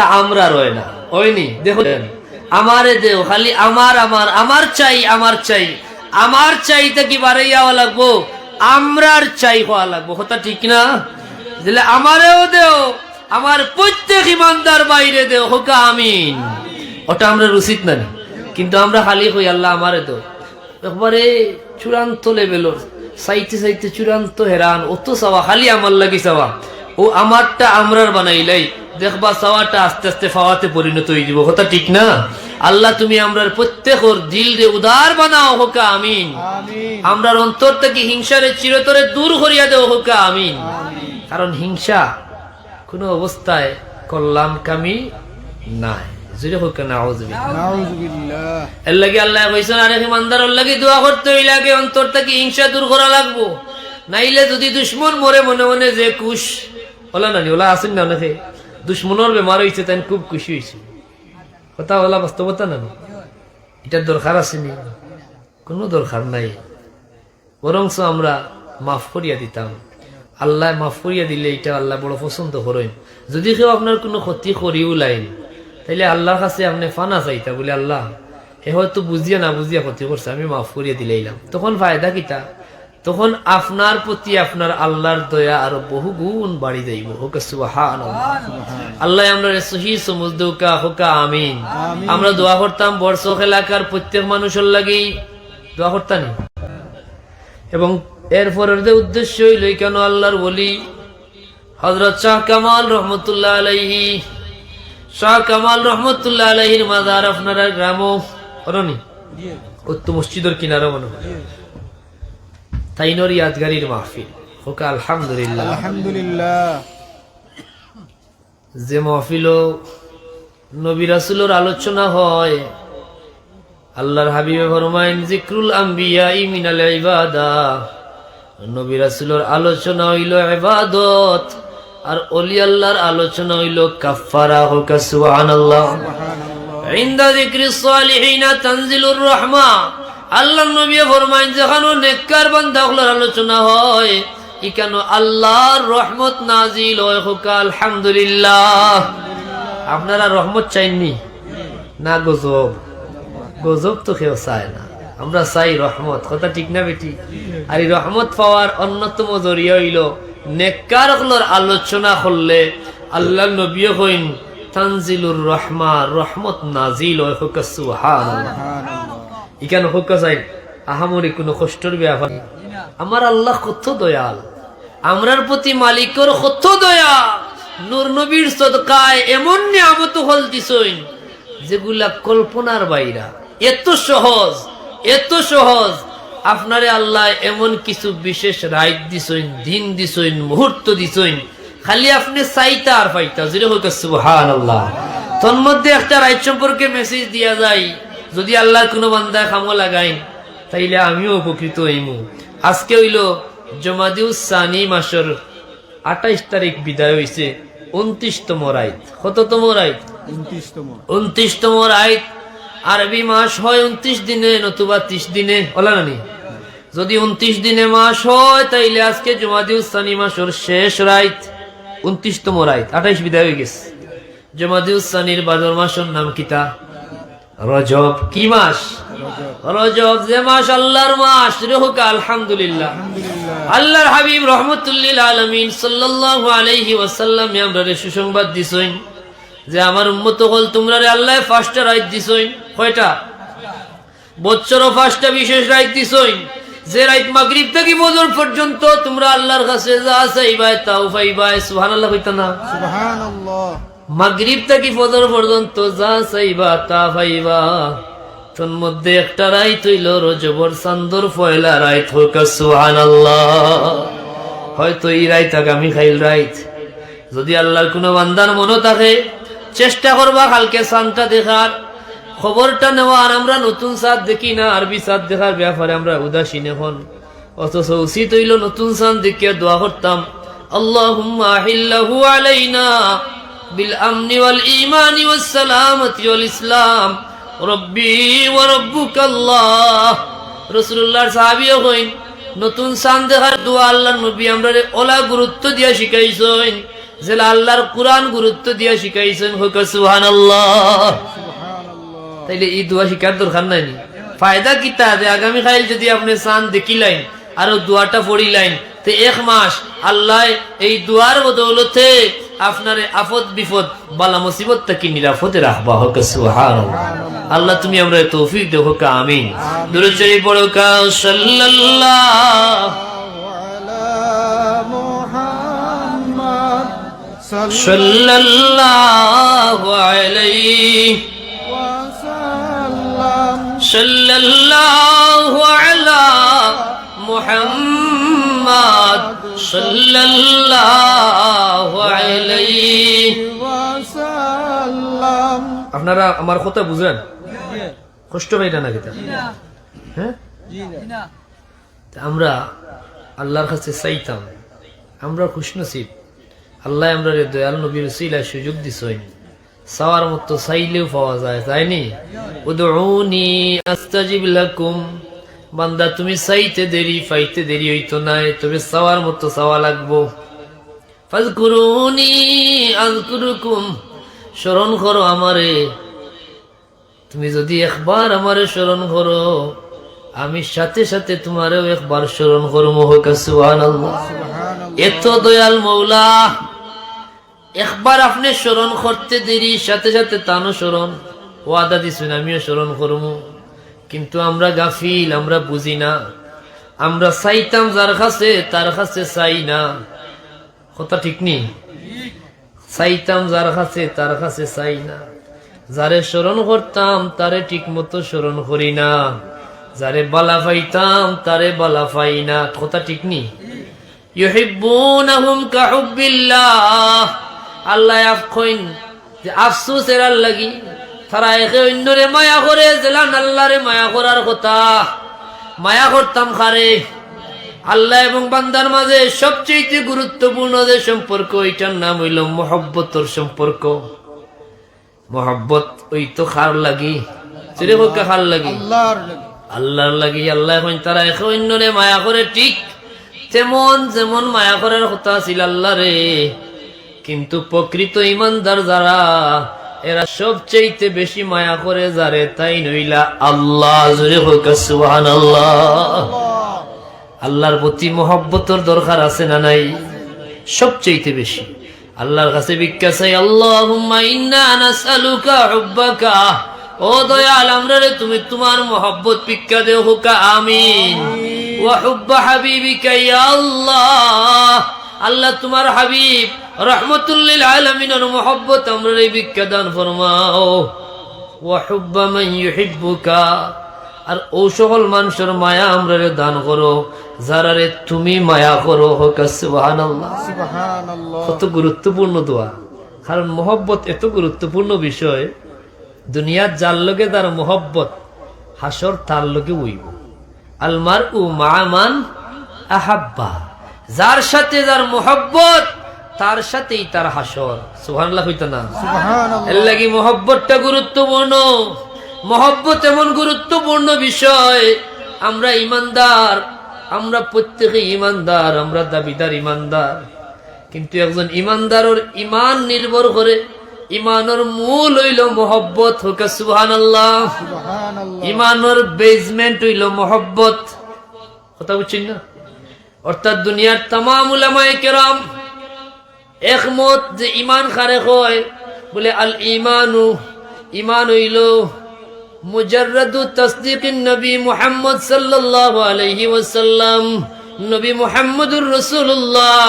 আমারটা আমরা রয় না। ওইনি দেখুন। আমারে দেও, খালি আমার আমার আমার চাই আমার চাই। আমার চাইতে কি বাড়াইয়া লাগবো? আমরার চাই হওয়া লাগবো। কথা ঠিক না? দিলে আমারেও দেও, আমার প্রত্যেক ইমানদার বাইরে দেও। হোকা, আমিন। ওটা আমরা রুচিত না কিন্তু আমরা খালি হই, আল্লাহ আমারে দেও। একবারে চূড়ান্ত লেভেলর সাইতে সাইতে চূড়ান্ত হেরান। অত চাওয়া, খালি আমার লাগি চাওয়া। ও আমারটা আমরার বানাইলাই। দেখবা চাওয়াটা আস্তে আস্তে ফাওয়াতে পরিণত হয়ে যাব। কথা ঠিক না? আল্লাহ তুমি আমরার প্রত্যেকর দিল রে উদার বানাও হোকা আমিন। আমরার অন্তর থেকে হিংসারে চিরতরে দূর করিয়া দেও হোকা আমিন। কারণ হিংসা কোন অবস্থায় কল্যাণ কামি নাই হিংসা দূর করা লাগবো। নাইলে যদি দুশ্মন মরে মনে মনে যে কুশ ওলা নানি ওলা আসেন না অনেকে? দুশ্মনের বেমার হয়েছে তাই খুব খুশি হয়েছে কথা ওলা বাস্তবতা নানি এটার দরকার আসেনি কোনো দরকার নাই। বরংস আমরা মাফ করিয়া দিতাম। আল্লাহ মাফ করিয়া দিলে এটা আল্লাহ বড় পছন্দ করেন। যদি কেউ আপনার কোনো ক্ষতি করিও লাইন তাইলে আল্লাহর কাছে আপনি ফানা চাইতা বলে, আল্লাহ, এ হয়তো বুঝিয়া না বুঝিয়া ক্ষতি করছে, আমি মাফ করিয়া দিলাইলাম। তখন ফায়দা কিতা? তখন আপনার প্রতি আপনার আল্লাহর দয়া আরও বহু গুণ বাড়ি হোক সুবাহান আল্লাহ আমরা সহি হোকা আমিন। আমরা দোয়া করতাম বর্ষক এলাকার প্রত্যেক মানুষের লাগি। দোয়া করতাম এবং এরপরের যে উদ্দেশ্য হইল কেন আল্লাহর বলি হজরত শাহ কামাল রহমতুল্লাহ আলাইহি। শাহ কামাল রহমতুল্লাহ আলাইহির মাজার আপনারা গ্রাম অরনি উত্তম মসজিদের কিনারা মনে হয়। তাইনর ইয়াদগারির মাহফিল। হোক আলহামদুলিল্লাহ। আলহামদুলিল্লাহ। যে মহফিল নবী রাসুলোর আলোচনা হয় আল্লাহর হাবিবে ফরমাইন জিক্রুল আম্বিয়া ইমিনাল ইবাদা। নবী রাসুলোর আলোচনা হইল ইবাদত আর অলি আল্লাহর আলোচনা হইল কাফারা হোক সুবহানাল্লাহ। ইনদা যিকরি সালিহিনা তানজিলুর রাহমা। আল্লাহ নবী ফরমাইন যেখানে নেককার বান্দাগুলোর আলোচনা হয় ইকান আল্লাহর রহমত নাজিল হয় হোক, আলহামদুলিল্লাহ। আপনারা রহমত চাইননি? না, গজব। গজব তো কেউ চায় না। আমরা চাই রহমত। কথা ঠিক না বেটি? আর এই রহমত পাওয়ার অন্যতম জরিয়া হইল, নেককার আলোচনা করলে আল্লাহ নবী হইন, তানজিলুর রহমা রহমত নাজিল হয় হোক, সুবহানাল্লাহ। ইখানে হোক চাই আহামরি কোনো কষ্টর ব্যাপার। আমার আল্লাহ কত দয়াল। আমরার প্রতি মালিকর কত দয়া নূর নবীর সদকায় এমন নিয়ামত হল দিছইন যেগুলা কল্পনার বাইরা। এত সহজ এত সহজ। আপনারে আল্লাহ এমন কিছু বিশেষ রাইট দিছইন দিন দিছইন মুহূর্ত দিছইন খালি আপনি চাইতা আর পাইতা, যেটা হোক সুবহান আল্লাহ তন্মধ্যে একটা রাইট সম্পর্কে মেসেজ দিয়া যায় যদি আল্লাহর কোনো বান্দা খামো লাগাইন তাইলে আমিও উপকৃত হইমু। আজকে হইল জমাদিউস সানি মাসের আঠাইশ তারিখ বিদায় হইছে উনত্রিশতম রাইত। কততম রাইত? উনত্রিশতম। রাইত। আরবি মাস হয় উনত্রিশ দিনে নতুবা ত্রিশ দিনে। ওলা নানি যদি উনত্রিশ দিনে মাস হয় তাইলে আজকে জমাদিউস সানি মাসের শেষ রাইত উনত্রিশতম রাইত। আঠাইশ বিদায় হয়ে গেছে। জমাদিউস সানির বাদর মাসের নাম কিতা? রজব কি মাস? রজব যে মাস আল্লাহর মাস রেহুক আলহামদুলিল্লাহ। আল্লাহর হাবিব রহমতুল্লিল আলমিন সাল্লাল্লাহু আলাইহি ওয়াসাল্লাম আমরা সুসংবাদ দিছইন যে আমার উম্মত হল তোমরা রে আল্লাহ ফার্স্টটা রাইট দিছইন কয়টা? বৎসর ফার্স্টটা বিশেষ রাইট দিছইন যে রাইট মাগরিব থেকে বজর পর্যন্ত তোমরা আল্লাহর কাছে যা চাইবাই তাও পাইবাই সুবহানাল্লাহ কইতা না সুবহানাল্লাহ। মাগরিব থেকে ফজর পর্যন্ত যা চাইবা তা পাইবা। তোর মধ্যে একটা রাইত হইল রজবর চান্দর ফয়লা রাইত হোক, সুবহানাল্লাহ। হয়তো এই রাইত আগামী খাইল রাইত। যদি আল্লাহর কোনো বান্দার মনে থাকে, চেষ্টা করবা কালকে সানটা দেখার। খবরটা নেওয়া আর আমরা নতুন সাদ দেখি না, আরবি সাদ দেখার ব্যাপারে আমরা উদাসীন এখন। অথচ উচিত হইল নতুন সান দেখিয়া দোয়া করতাম, আল্লাহুম্মা আহিল্লাহু আলাইনা। بالأمن والإيمان والسلامة والإسلام ربي وربك الله رسول الله সাহাবী হইন নতুন সান দেখার দোয়া আল্লাহ নবী আমরা ওলা গুরুত্ব দিয়া শিখাইছেন যে আল্লাহর কোরআন গুরুত্ব দিয়া শিখাইছেন হোক সুবহানাল্লাহ সুবহানাল্লাহ তাইলে এই দোয়া শিকার দরকার নাই নি ফায়দা কিতা যে আগামী খাইল যদি আপনি চান দেখিলাইন আর দোয়াটা পড়িলাইন তো এক মাস আল্লাহ এই দোয়ার বদৌলতে আপনার আফত বিপদ বালা মুসিবত থেকে নিরাপদে রাখবা হোক সুবহানাল্লাহ আল্লাহ তুমি আমরা তৌফিক দেও হোক আমিন দুরুচরি পড়ো কা সাল্লাল্লাহ وعلى محمد صلى সাল্লাল্লাহু আলাইহি وسلم صلى الله على محمد صلى الله عليه وسلم আপনারা আমার কথা বুঝেন কষ্ট পাইটা না কিতা হ্যাঁ তা আমরা আল্লাহর কাছে চাইতাম আমরা খুশনসিব আল্লাহ আমরা রে দয়াল নবীর সিলা সুযোগ দিছইন সাওয়ার মতো চাইলেও পাওয়া যায় তাইনি উদউনি আস্তাজিব লাকুম বান্দা তুমি চাইতে দেরি পাইতে দেরি হইতো নাই তবে চাওয়ার মতো চাওয়া লাগবো। ফাজকুরুনি আজকুরুকুম স্মরণ করো আমারে। তুমি যদি একবার আমারে স্মরণ করো আমি সাথে সাথে তোমারেও একবার স্মরণ করো মোহকা সুবহানাল্লাহ। এত দয়াল মৌলা একবার আপনি স্মরণ করতে দেরি সাথে সাথে তানো স্মরণ। ওয়াদা দিছেন আমিও স্মরণ করব কিন্তু আমরা গাফিল, আমরা বুঝি না। আমরা চাইতাম যার কাছে, তার কাছে চাই না। কথা ঠিক নেই? চাইতাম যার কাছে, তার কাছে চাই না। যারে স্মরণ করতাম, তারে ঠিক মতো স্মরণ করি না। যারে বালা পাইতাম, তারে বালা পাই না। কথা ঠিক কাহুব্বিল্লাহ। আল্লাহ যে আফসোস এর লাগি। তারা একে অন্যরে মায়া করে জেলান আল্লাহরে মায়া করার কথা। মায়া করতাম খারে আল্লাহ এবং বান্দার মাঝে সবচেয়ে গুরুত্বপূর্ণ যে সম্পর্ক ওইটার নাম হইল মহব্বতর সম্পর্ক। মহব্বত ওই তো খার লাগি। চিরেপক্ষে খার লাগি? আল্লাহর লাগি। আল্লাহর লাগি আল্লাহ এখন তারা একে অন্যরে মায়া করে ঠিক তেমন যেমন মায়া করার কথা ছিল আল্লাহ রে কিন্তু প্রকৃত ইমানদার যারা এরা সবচেয়ে বেশি মায়া করে যারে, তাই নইলা আল্লাহ আল্লাহর প্রতি মহব্বতর দরকার আছে না নাই? সবচেয়ে বেশি। আল্লাহর কাছে ভিক্ষা হুব্বাকা। ও দয়াল, আমরা রে, তুমি তোমার মহব্বত ভিক্ষা দেও, হুকা, আমিন। ওয়া হুব্বা হাবিবিকা আল্লাহ। আল্লাহ তোমার হাবিব রহমতুল্লিল আলামিনের মহব্বত আমরা রে ভিক্ষা দান ফরমাও। ওয়া হুব্বা মান ইউহিব্বুকা। আর ও সকল মানুষের মায়া আমরা রে দান করো। যারা রে তুমি মায়া করো কত গুরুত্বপূর্ণ দোয়া। কারণ মোহব্বত এত গুরুত্বপূর্ণ বিষয় দুনিয়ার যার লগে তার মোহব্বত হাসর তার লগে উইব। আলমার উ মা মান আহাব্বা। যার সাথে যার মোহব্বত তার সাথেই তার হাসর। সুবহানাল্লাহ হইতো না? এর লাগি মহব্বতটা গুরুত্বপূর্ণ। মহব্বত এমন গুরুত্বপূর্ণ বিষয় আমরা ইমানদার আমরা প্রত্যেকে ইমানদার আমরা দাবিদার ইমানদার। কিন্তু একজন ইমানদারের ইমান নির্ভর করে ইমানের মূল হইল মহব্বত হোক সুহান আল্লাহ ইমানের বেজমেন্ট হইল মহব্বত। কথা বুঝছেন না? অর্থাৎ দুনিয়ার তাম উলামায়ে কেরাম একমত যে ইমান খারে হয়, বলে আল ইমানু ইমান হইল মুজাররাদু তাসদিকিন নবী মুহাম্মদ সাল্লাল্লাহু আলাইহি ওয়াসাল্লাম, নবী মুহাম্মদুর রাসূলুল্লাহ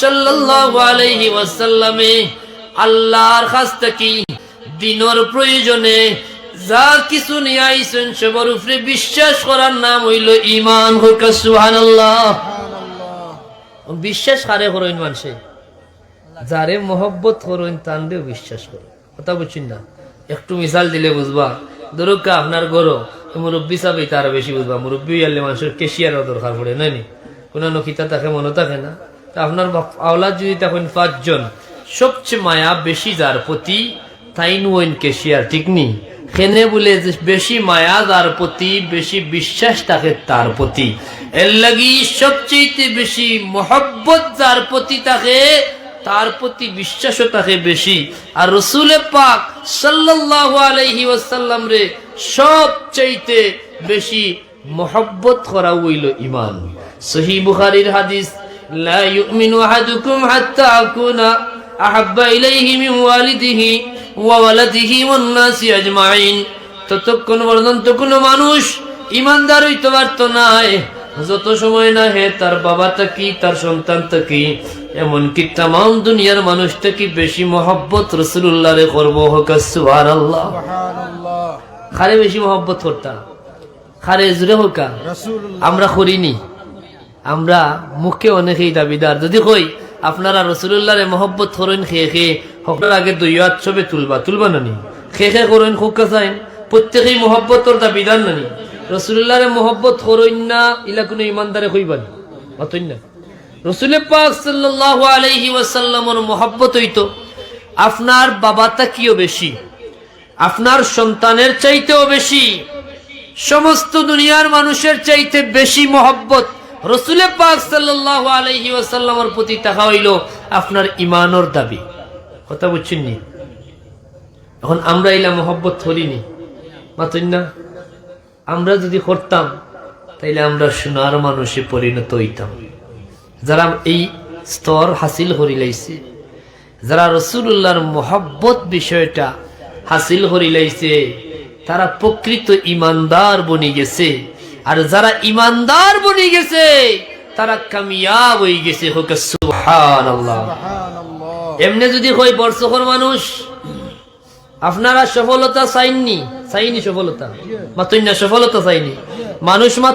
সাল্লাল্লাহু আলাইহি ওয়াসাল্লামে। আল্লাহর প্রয়োজনে যা কিছু নিয়ে আইছেন, সবার উপরে বিশ্বাস করার নাম হইল ইমান সুবহানাল্লাহ সুবহানাল্লাহ। বিশ্বাস কারে করইন মানুষে। যারে মহব্বত করইন তানরেও বিশ্বাস করো। কথা বুঝছেন না? একটু মিসাল দিলে বুঝবা। ধরুকা আপনার গরো মুরব্বী চাবি তার বেশি বুঝবা। মুরব্বী আনলে মানুষের কেশিয়ারও দরকার পড়ে নানি কোনো নখিতা তাকে মনে থাকে না। তা আপনার আওলাদ যদি তখন পাঁচজন, সবচেয়ে মায়া বেশি যার প্রতি তাইন ওইন কেশিয়ার, ঠিক নি? খেনে বলে যে বেশি মায়া যার প্রতি, বেশি বিশ্বাস থাকে তার প্রতি। এর লাগি সবচেয়ে বেশি মহব্বত যার প্রতি থাকে তার প্রতি বিশ্বাসও থাকে বেশি। আর রসুলে পাক সাল্লাল্লাহু আলাইহি ওয়াসাল্লাম রে সব চাইতে বেশি মহব্বত করা হইল ইমান সহি বুখারীর হাদিস, লা ইউমিনু আহাদুকুম হাত্তা আকুনা আহাব্বা ইলাইহি মিন ওয়ালিদিহি ততক্ষণ পর্যন্ত কোনো মানুষ ইমানদার হইতে পারত নাই যত সময় না হে তার কি তার কি এমনকি তাম দুনিয়ার কি বেশি মহব্বত রসুল্লাহ করব হোক সুবার আল্লাহ খারে বেশি মহব্বত করতাম খারে জুড়ে হোকা। আমরা করিনি। আমরা মুখে অনেকেই দাবিদার। যদি কই আপনারা রসুল্লাহরে মহব্বত করেন খেয়ে খেয়ে হকার আগে দইয়াত ছবে তুলবা তুলবা নানি। খেয়ে খেয়ে করেন খুকা চাইন প্রত্যেকেই মহব্বতর দাবিদার নানি। রসুল্লাহরে মহব্বত করেন না, ইলা কোনো ইমানদারে কইবা না। অতই না। রসুলের পাক হইতো, আপনার বাবাটা কিও বেশি? আপনার সন্তানের চাইতেও বেশি? সমস্ত দুনিয়ার মানুষের চাইতে বেশি মহব্বত রসুলের পাক সাল্লাহ আলহি ওয়াসাল্লামের প্রতি টাকা হইল আপনার ইমানর দাবি। কথা বুঝছেন নি? এখন আমরা এলা মহব্বত করিনি মাতই না? আমরা যদি করতাম, তাইলে আমরা সোনার মানুষে পরিণত হইতাম। যারা এই স্তর হাসিল করিলাইছে, যারা রসুল্লাহর মহব্বত বিষয়টা হাসিল করিলাইছে, তারা প্রকৃত ইমানদার বনি গেছে। আর যারা ইমানদার বনি গেছে, তারা কামিয়াব হয়ে গেছে। হোক সুবহানাল্লাহ। সুবহানাল্লাহ। এমনি যদি কই বর্ষকর মানুষ, আপনারা সফলতা চাইননি, চাইনি সফলতা মাতুন না সফলতা চাইনি। মানুষ মাত্র